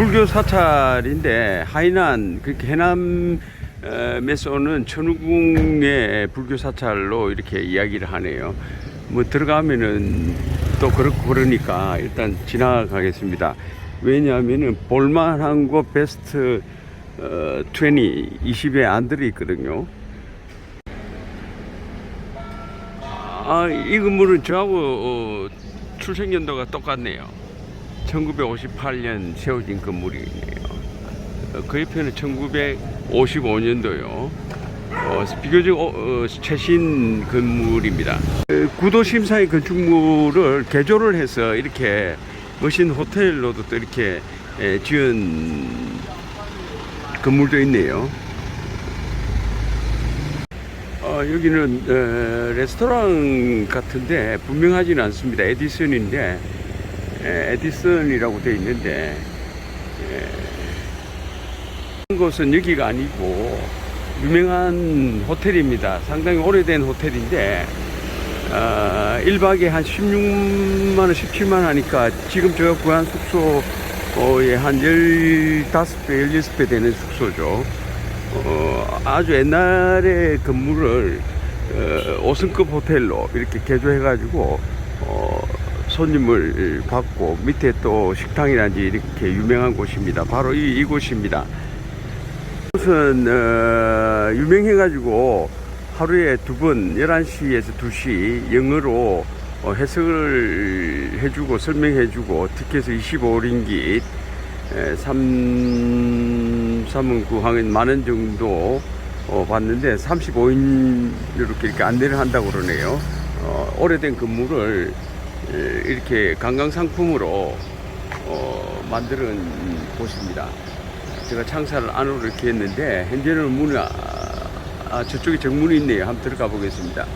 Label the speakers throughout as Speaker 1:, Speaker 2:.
Speaker 1: 불교 사찰인데 하이난 그렇게 해남에서 오는 천우궁의 불교 사찰로 이렇게 이야기를 하네요. 뭐 들어가면은 또 그렇고 그러니까 일단 지나가겠습니다. 왜냐하면은 볼만한 곳 베스트 어, 20, 20에 안 들어있거든요. 아, 이 건물은 저하고 어, 출생 연도가 똑같네요. 1958년 세워진 건물이네요. 어, 그 옆에는 1955년도요. 어, 비교적 어, 어, 최신 건물입니다. 그 구도 심사의 건축물을 개조를 해서 이렇게 멋진 호텔로도 또 이렇게 에, 지은 건물도 있네요. 어, 여기는 어, 레스토랑 같은데 분명하지는 않습니다. 에디슨인데 에, 에디슨이라고 되어 있는데 에, 곳은 여기가 아니고 유명한 호텔입니다. 상당히 오래된 호텔인데 어, 1박에 한 16만원, 17만원 하니까 지금 제가 구한 숙소에 한 15배, 16배 되는 숙소죠. 어, 아주 옛날의 건물을 어, 5승급 호텔로 이렇게 개조해가지고 어, 손님을 받고 밑에 또 식당이란지 이렇게 유명한 곳입니다. 바로 이, 이곳입니다. 이곳은 어, 유명해가지고 하루에 두 번 11시에서 2시 영어로 어, 해석을 해주고 설명해주고 티켓을 25링깃 3, 3은 9항은 만원 정도 어, 받는데 35인 이렇게 이렇게 안내를 한다고 그러네요. 어, 오래된 건물을 에, 이렇게 관광 상품으로 어, 만드는 곳입니다. 제가 창사를 안으로 이렇게 했는데 현재는 문이 아, 아, 저쪽에 정문이 있네요. 한번 들어가 보겠습니다.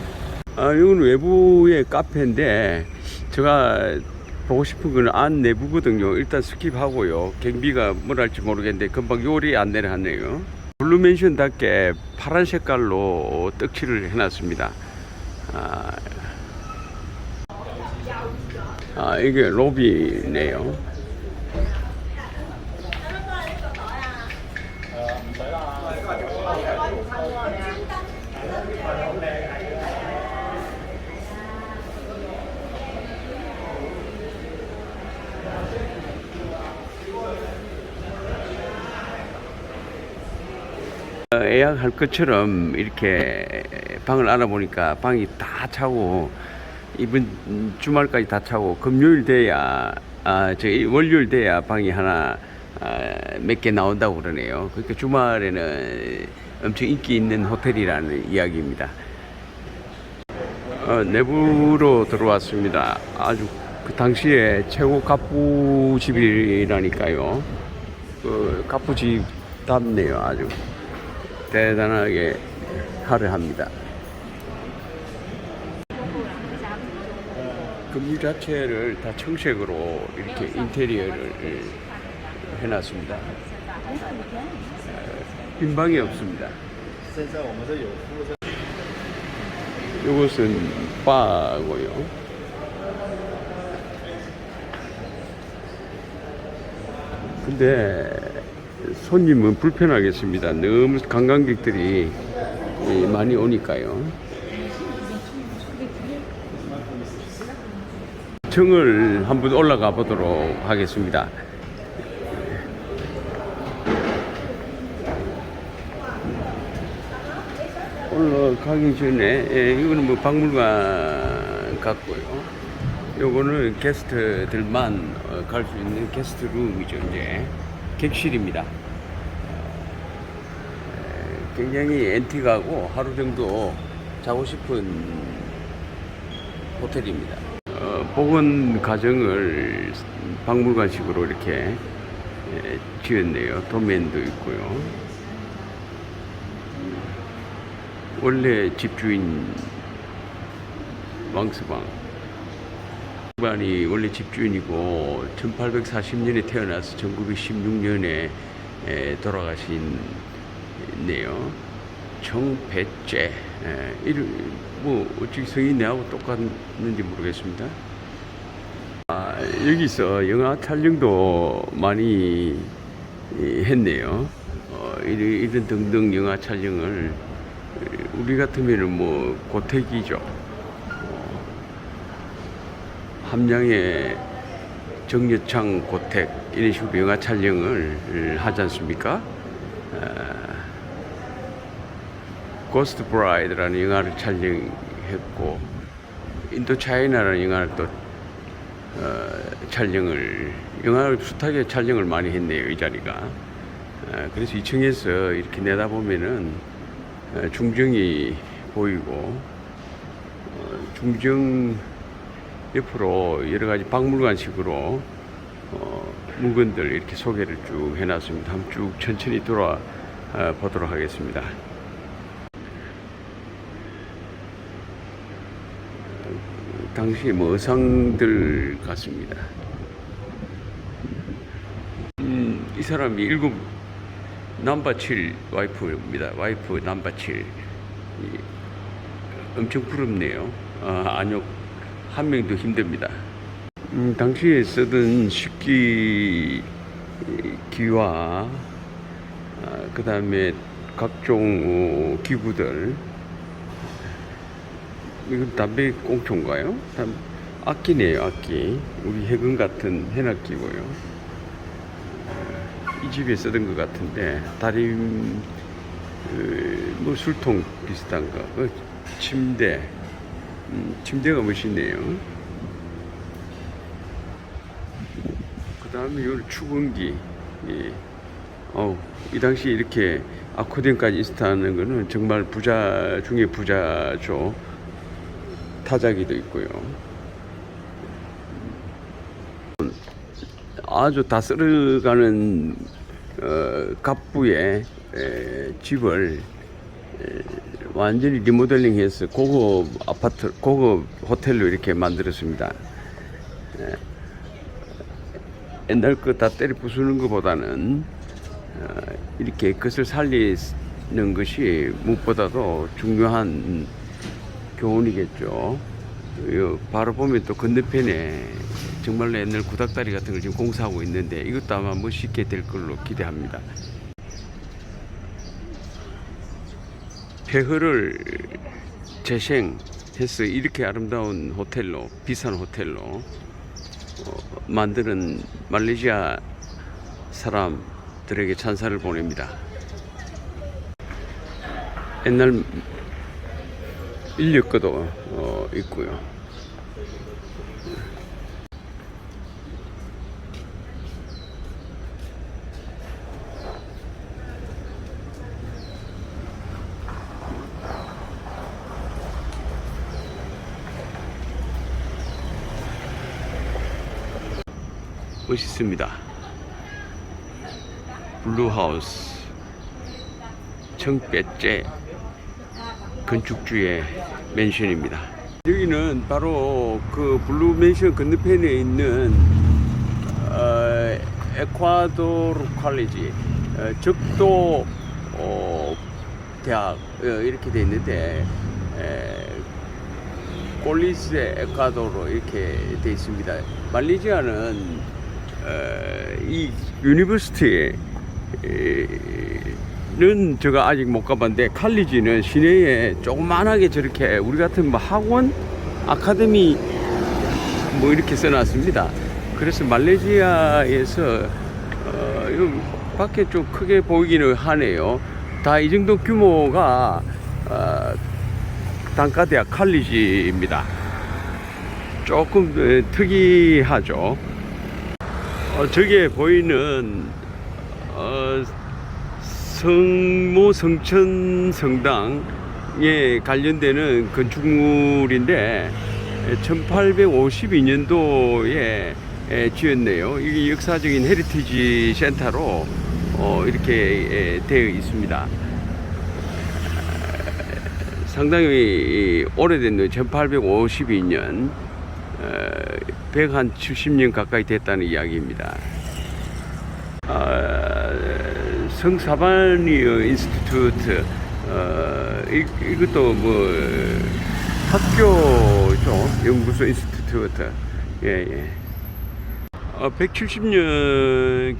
Speaker 1: 아, 이건 외부의 카페인데 제가 보고 싶은 거는 안 내부거든요. 일단 스킵하고요. 경비가 뭘 할지 모르겠는데 금방 요리 안내를 하네요. 블루맨션답게 파란 색깔로 떡칠을 해놨습니다. 아, 아 이게 로비네요. 어, 예약할 것처럼 이렇게 방을 알아보니까 방이 다 차고 이번 주말까지 다 차고 금요일 돼야 아 저희 월요일 돼야 방이 하나 아, 몇 개 나온다고 그러네요. 그러니까 주말에는 엄청 인기 있는 호텔이라는 이야기입니다. 어, 내부로 들어왔습니다. 아주 그 당시에 최고 갑부집이라니까요. 그 갑부집 답네요. 아주 대단하게 화려합니다. 건물 자체를 다 청색으로 이렇게 인테리어를 예, 해놨습니다. 예, 빈 방이 없습니다. 이것은 바고요. 근데 손님은 불편하겠습니다. 너무 관광객들이 예, 많이 오니까요. 정을 한번 올라가 보도록 하겠습니다. 올라가기 전에 예, 이거는 뭐 박물관 같고요. 요거는 게스트들만 어, 갈수 있는 게스트 룸이죠 이제 객실입니다. 에, 굉장히 앤틱하고 하루 정도 자고 싶은 호텔입니다. 어, 복원 과정을 박물관식으로 이렇게 에, 지었네요. 도면도 있고요. 원래 집주인 왕스방 왕스방이 원래 집주인이고 1840년에 태어나서 1916년에 돌아가신 네요 정배째 에, 이름 뭐 어찌 성이 내하고 똑같는지 모르겠습니다 아, 여기서 영화 촬영도 많이 이, 했네요. 어, 이런, 이런 등등 영화 촬영을 우리 같으면은 뭐 고택이죠. 어, 함양의 정여창 고택 이런 식으로 영화 촬영을 하지 않습니까? 아, 고스트 브라이드라는 영화를 촬영했고 인도 차이나라는 영화를 또 어, 촬영을 영화를 숱하게 촬영을 많이 했네요 이 자리가 어, 그래서 2층에서 이렇게 내다보면은 어, 중정이 보이고 어, 중정 옆으로 여러 가지 박물관식으로 어, 물건들 이렇게 소개를 쭉 해놨습니다. 한번 쭉 천천히 돌아 어, 보도록 하겠습니다. 당시 뭐 의상들 같습니다. 음, 이 사람이 일곱 남바 7 와이프입니다. 와이프 남바 7. 이, 엄청 부럽네요. 아, 안욕 한 명도 힘듭니다. 음, 당시에 쓰던 식기 기와 아, 그 다음에 각종 어, 기구들 이건 담배 꽁초인가요? 담, 악기네요, 악기. 우리 해금 같은 해악기고요. 이 집에 쓰던 것 같은데 다림 그, 뭐 술통 비슷한 거, 그 침대, 음, 침대가 멋있네요. 그 다음에 요 축원기. 예. 어우, 이 당시 이렇게 아코디언까지 있었다는 거는 정말 부자 중에 부자죠. 타자기도 있고요. 아주 다스르가는 어, 갑부의 에, 집을 에, 완전히 리모델링해서 고급 아파트, 고급 호텔로 이렇게 만들었습니다. 에, 옛날 거 다 때려 부수는 것보다는 어, 이렇게 그것을 살리는 것이 무엇보다도 중요한 교훈이겠죠. 요 바로 보면 또 건너편에 정말로 옛날 구닥다리 같은 걸 지금 공사하고 있는데 이것도 아마 멋있게 될 걸로 기대합니다. 폐허를 재생해서 이렇게 아름다운 호텔로 비싼 호텔로 어, 만드는 말레이시아 사람들에게 찬사를 보냅니다. 옛날 인력거도 어, 있고요. 멋있습니다. 블루하우스 청배째 건축주의 맨션입니다. 여기는 바로 그 블루 맨션 건너편에 있는 어, 에콰도르 컬리지 어, 적도 어, 대학 어, 이렇게 돼 있는데 에, 꼴리스 에콰도르 이렇게 돼 있습니다. 말레이시아는 어, 이 유니버시티에 는 제가 아직 못 가봤는데 칼리지는 시내에 조그만하게 저렇게 우리 같은 뭐 학원 아카데미 뭐 이렇게 써놨습니다. 그래서 말레이시아에서 어, 밖에 좀 크게 보이기는 하네요. 다 이 정도 규모가 어, 단과대학 칼리지입니다. 조금 어, 특이하죠. 어, 저기에 보이는 어, 성모 성천 성당에 관련되는 건축물인데 1852년도에 지었네요. 이게 역사적인 헤리티지 센터로 어, 이렇게 되어 있습니다. 상당히 오래된 1852년 170년 가까이 됐다는 이야기입니다. 아, 성사바니어 인스티튜트 어, 이, 이것도 뭐 학교죠 연구소 인스티튜트 예, 예. 어, 170년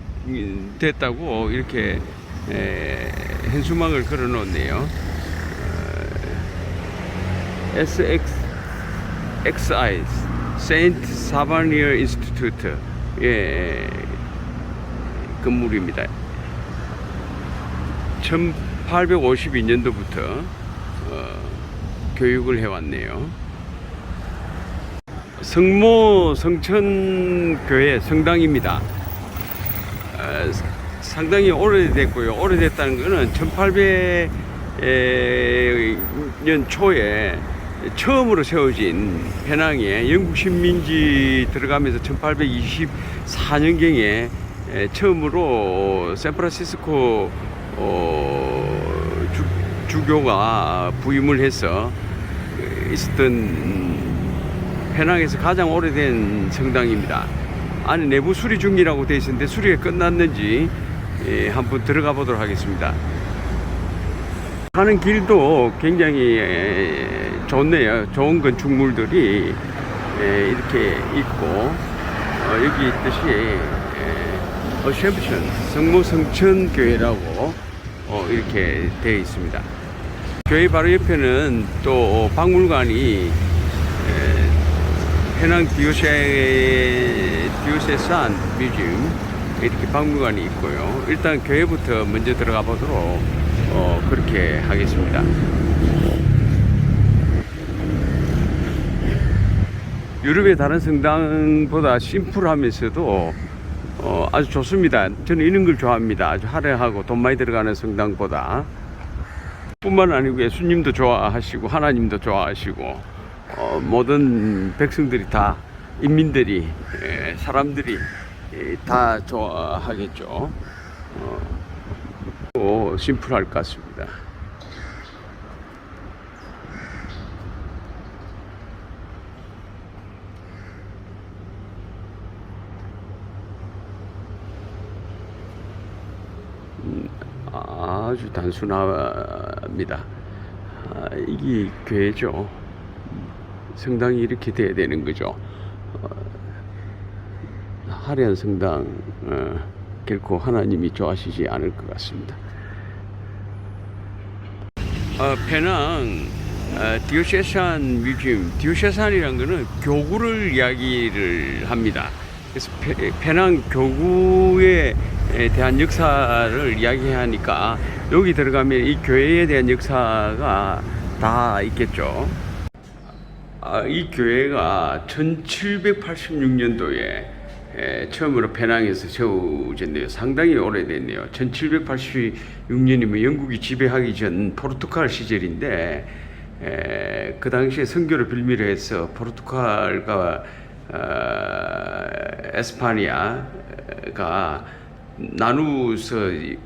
Speaker 1: 됐다고 이렇게 에, 현수막을 걸어 놓네요. 어, SX XI 세인트 사바니어 인스티튜트 예 건물입니다. 1852년도부터 어, 교육을 해왔네요. 성모 성천교회 성당입니다. 어, 상당히 오래됐고요. 오래됐다는 것은 1800년 초에 처음으로 세워진 페낭에 영국 식민지 들어가면서 1824년경에 처음으로 샌프란시스코 어, 주, 주교가 부임을 해서 있었던 페낭에서 가장 오래된 성당입니다. 안에 내부 수리 중이라고 되어 있는데 수리가 끝났는지 예, 한번 들어가 보도록 하겠습니다. 가는 길도 굉장히 에, 좋네요. 좋은 건축물들이 에, 이렇게 있고 어, 여기 있듯이 어셈션 성모 성천 교회라고 어, 이렇게 되어 있습니다. 교회 바로 옆에는 또 박물관이 에, 페낭 디오세 디오세산 뮤지엄 이렇게 박물관이 있고요. 일단 교회부터 먼저 들어가 보도록 어, 그렇게 하겠습니다. 유럽의 다른 성당보다 심플하면서도 어, 아주 좋습니다. 저는 이런 걸 좋아합니다. 아주 화려하고 돈 많이 들어가는 성당보다 뿐만 아니고 예수님도 좋아하시고 하나님도 좋아하시고 어, 모든 백성들이 다 인민들이 에, 사람들이 에, 다 좋아하겠죠. 어, 또 심플할 것 같습니다. 음, 아주 단순합니다. 아, 이게 교회죠. 성당이 이렇게 돼야 되는 거죠. 어, 화려한 성당 어, 결코 하나님이 좋아하시지 않을 것 같습니다. 어, 페낭 어, 디오세산 뮤지엄 디오세산이라는 것은 교구를 이야기를 합니다. 그래서 페, 페낭 교구에 대한 역사를 이야기하니까 여기 들어가면 이 교회에 대한 역사가 다 있겠죠. 아, 이 교회가 1786년도에 처음으로 페낭에서 세워졌네요. 상당히 오래됐네요. 1786년이면 영국이 지배하기 전 포르투갈 시절인데 에, 그 당시에 선교를 빌미로 해서 포르투갈과 어, 에스파니아가 나누어서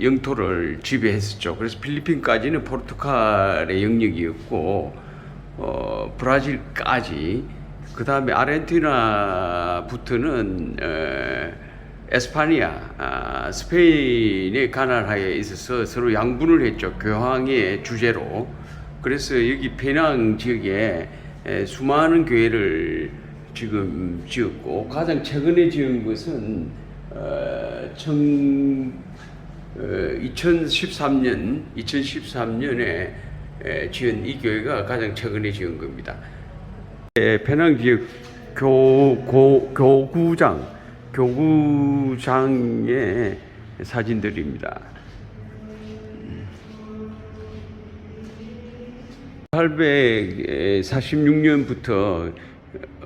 Speaker 1: 영토를 지배했었죠. 그래서 필리핀까지는 포르투갈의 영역이었고 어, 브라질까지 그 다음에 아르헨티나부터는 에, 에스파니아, 아, 스페인의 가나라에 있어서 서로 양분을 했죠. 교황의 주제로. 그래서 여기 페낭 지역에 에, 수많은 교회를 지금 지었고 가장 최근에 지은 것은 어, 청, 어, 2013년 2013년에 에, 지은 이 교회가 가장 최근에 지은 겁니다. 에, 페낭 지역 교, 고, 교구장 교구장의 사진들입니다. 846년부터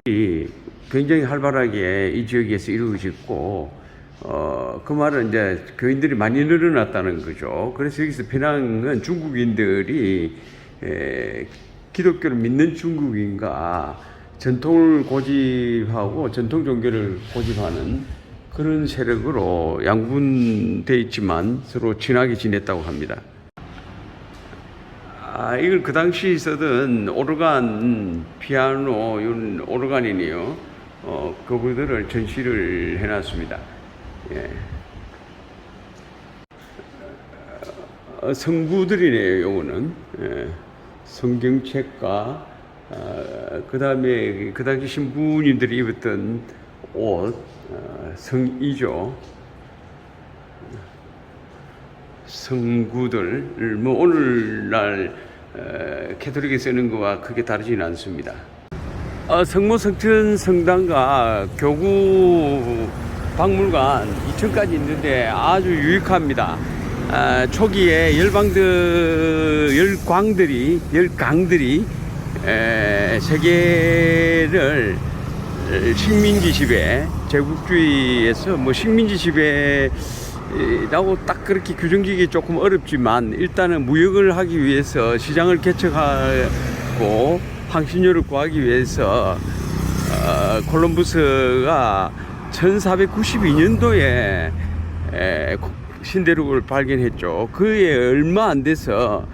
Speaker 1: 이 굉장히 활발하게 이 지역에서 이루어졌고 어, 그 말은 이제 교인들이 많이 늘어났다는 거죠. 그래서 여기서 페낭은 중국인들이 에, 기독교를 믿는 중국인과 전통을 고집하고 전통 종교를 고집하는 그런 세력으로 양분돼 있지만 서로 친하게 지냈다고 합니다. 아, 이걸 그 당시 쓰던 오르간, 피아노, 이런 오르간이네요. 어, 그거들을 전시를 해놨습니다. 예. 어, 성구들이네요, 요거는. 예. 성경책과, 어, 그 다음에 그 당시 신부님들이 입었던 옷 어, 성이죠. 성구들 뭐 오늘날 에, 캐톨릭에 쓰는 것과 크게 다르지는 않습니다. 어, 성모 성천 성당과 교구 박물관 2층까지 있는데 아주 유익합니다. 아, 초기에 열방들 열광들이 열강들이 에, 세계를 식민지 지배 제국주의에서 뭐 식민지 지배라고 딱 그렇게 규정지기 조금 어렵지만 일단은 무역을 하기 위해서 시장을 개척하고 향신료를 구하기 위해서 어, 콜럼부스가 1492년도에 에, 신대륙을 발견했죠. 그에 얼마 안 돼서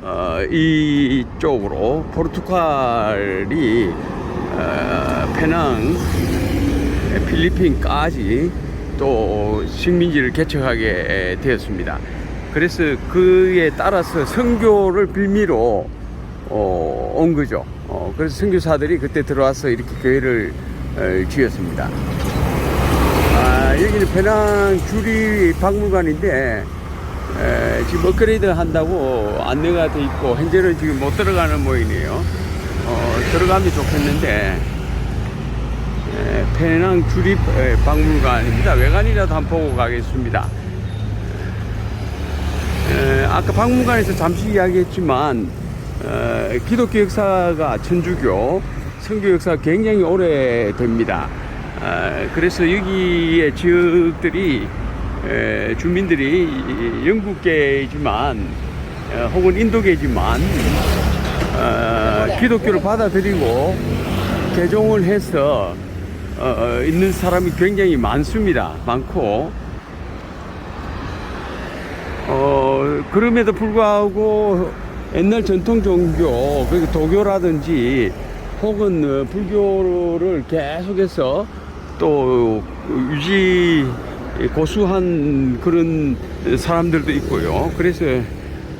Speaker 1: 어, 이쪽으로 포르투갈이 어, 페낭, 필리핀까지 또 식민지를 개척하게 되었습니다. 그래서 그에 따라서 선교를 빌미로 어, 온 거죠. 어, 그래서 선교사들이 그때 들어와서 이렇게 교회를 어, 지었습니다. 아, 여기는 페낭 주리 박물관인데 에, 지금 업그레이드 한다고 안내가 돼 있고 현재는 지금 못 들어가는 모양이에요. 어, 들어가면 좋겠는데 에, 페낭 에, 박물관입니다. 외관이라도 한번 보고 가겠습니다. 에, 아까 박물관에서 잠시 이야기했지만 어, 기독교 역사가 천주교 선교 역사가 굉장히 오래됩니다. 아, 그래서 여기의 지역들이 에, 주민들이 이- 영국계이지만 어, 혹은 인도계지만 어, 기독교를 받아들이고 개종을 해서 어, 어, 있는 사람이 굉장히 많습니다. 많고 어, 그럼에도 불구하고 옛날 전통 종교, 그 도교라든지 혹은 어, 불교를 계속해서 또 유지 고수한 그런 사람들도 있고요. 그래서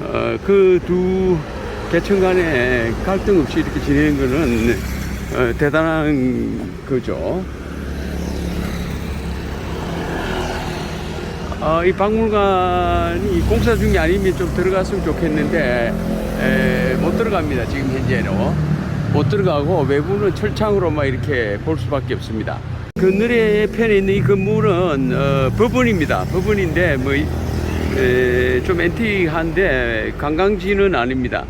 Speaker 1: 어, 그두 계층 간에 갈등 없이 이렇게 지내는 거는 어, 대단한 거죠. 어, 이 박물관이 공사 중이 아니면 좀 들어갔으면 좋겠는데 에, 못 들어갑니다 지금 현재는 못 들어가고 외부는 철창으로만 이렇게 볼 수밖에 없습니다 그늘의 편에 있는 이 건물은 어, 법원입니다. 법원인데 뭐 좀 앤틱한데 관광지는 아닙니다